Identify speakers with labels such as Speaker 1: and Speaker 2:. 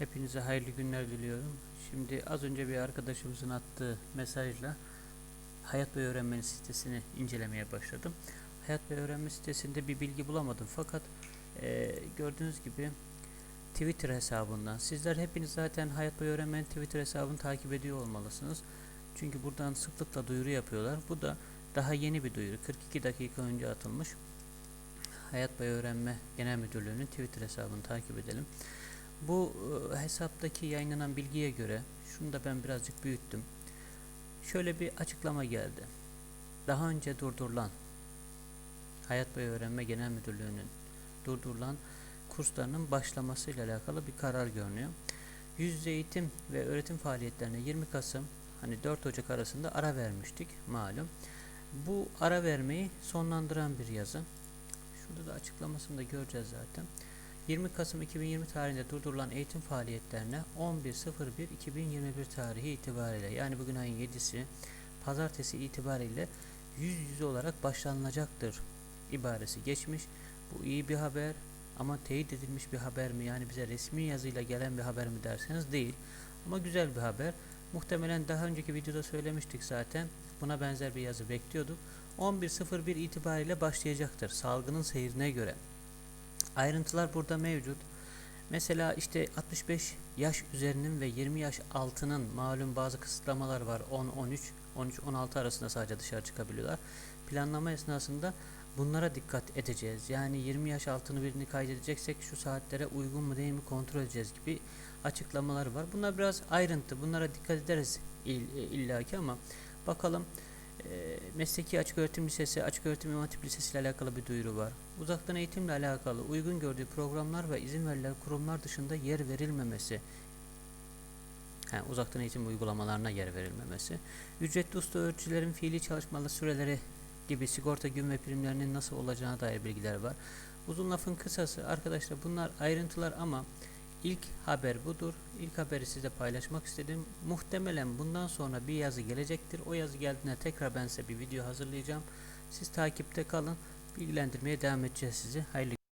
Speaker 1: Hepinize hayırlı günler diliyorum. Şimdi az önce bir arkadaşımızın attığı mesajla Hayat ve Öğrenmenin sitesini incelemeye başladım. Hayat ve Öğrenme sitesinde bir bilgi bulamadım fakat eee, gördüğünüz gibi Twitter hesabından sizler hepiniz zaten Hayat ve Öğrenmenin Twitter hesabını takip ediyor olmalısınız. Çünkü buradan sıklıkla duyuru yapıyorlar. Bu da daha yeni bir duyuru. 42 dakika önce atılmış. Hayat ve Öğrenme Genel Müdürlüğü'nün Twitter hesabını takip edelim. Bu e, hesaptaki yayınlanan bilgiye göre, şunu da ben birazcık büyüttüm. Şöyle bir açıklama geldi. Daha önce durdurulan Hayat ve Öğrenme Genel Müdürlüğü'nün durdurulan kurslarının başlamasıyla alakalı bir karar görünüyor. Yüz yüze eğitim ve öğretim faaliyetlerine 20 Kasım hani 4 Ocak arasında ara vermiştik malum. Bu ara vermeyi sonlandıran bir yazı. Şurada da açıklamasını da göreceğiz zaten. 20 Kasım 2020 tarihinde durdurulan eğitim faaliyetlerine 11.01.2021 tarihi itibariyle yani bugün ayın 7'si pazartesi itibariyle yüz yüze olarak başlanılacaktır ibaresi geçmiş. Bu iyi bir haber ama teyit edilmiş bir haber mi yani bize resmi yazıyla gelen bir haber mi derseniz değil. Ama güzel bir haber. Muhtemelen daha önceki videoda söylemiştik zaten. Buna benzer bir yazı bekliyorduk. 11.01 itibariyle başlayacaktır salgının seyrine göre. Ayrıntılar burada mevcut. Mesela işte 65 yaş üzerinin ve 20 yaş altının malum bazı kısıtlamalar var. 10-13, 13-16 arasında sadece dışarı çıkabiliyorlar. Planlama esnasında bunlara dikkat edeceğiz. Yani 20 yaş altını birini kaydedeceksek şu saatlere uygun mu değil mi kontrol edeceğiz gibi açıklamalar var. Bunlar biraz ayrıntı. Bunlara dikkat ederiz ill- illaki ama bakalım e, Mesleki Açık Öğretim Lisesi, Açık Öğretim İmam Hatip Lisesi ile alakalı bir duyuru var. Uzaktan eğitimle alakalı uygun gördüğü programlar ve izin verilen kurumlar dışında yer verilmemesi. Ha, uzaktan eğitim uygulamalarına yer verilmemesi. Ücretli usta öğreticilerin fiili çalışmalı süreleri gibi sigorta gün ve primlerinin nasıl olacağına dair bilgiler var. Uzun lafın kısası arkadaşlar bunlar ayrıntılar ama ilk haber budur. İlk haberi size paylaşmak istedim. Muhtemelen bundan sonra bir yazı gelecektir. O yazı geldiğinde tekrar ben size bir video hazırlayacağım. Siz takipte kalın. Bilgilendirmeye devam edeceğiz sizi. Hayırlı